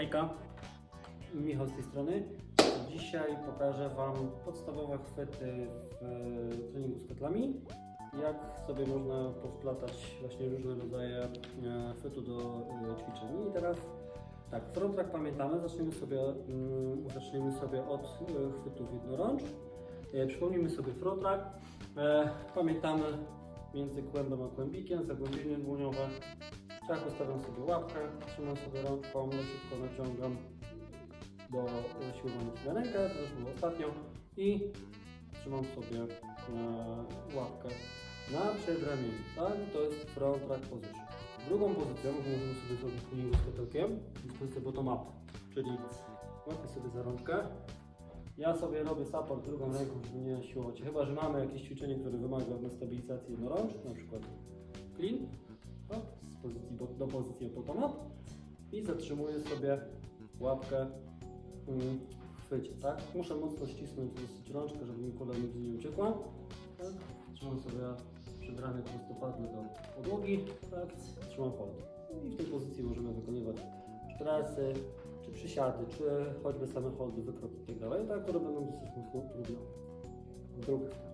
Hejka, Michał z tej strony. Dzisiaj pokażę Wam podstawowe chwyty w e, treningu z ketlami. Jak sobie można powplatać właśnie różne rodzaje e, chwytu do e, ćwiczeń. I teraz tak, front track pamiętamy, zaczniemy sobie, mm, zaczniemy sobie od chwytów jednorącz. Przypomnijmy sobie front track. Pamiętamy między kłębem a kłębikiem, zagłębienie dłoniowe. Tak, ustawiam sobie łapkę, trzymam sobie rączką, leciutko naciągam do e, siłowania sobie rękę, to już było ostatnio. I trzymam sobie e, łapkę na przedramieniu, tak? To jest front track position. Drugą pozycją, możemy sobie zrobić treningu z ketelkiem, jest pozycja bottom up, czyli łapię sobie za rączkę, ja sobie robię support drugą ręką, żeby nie siłować. Chyba, że mamy jakieś ćwiczenie, które wymaga na stabilizacji jednorącz, na przykład do pozycji up i zatrzymuję sobie łapkę mm, w chwycie, tak? Muszę mocno ścisnąć dosyć rączkę, żeby mi kula nigdzie nie uciekła. Tak? Trzymam sobie przybrane prostopadle do podłogi, tak? Trzymam hold. I w tej pozycji możemy wykonywać presy, czy przysiady, czy choćby same holdy, wykroki i tak? Które będą dosyć mocno trudne. Druga.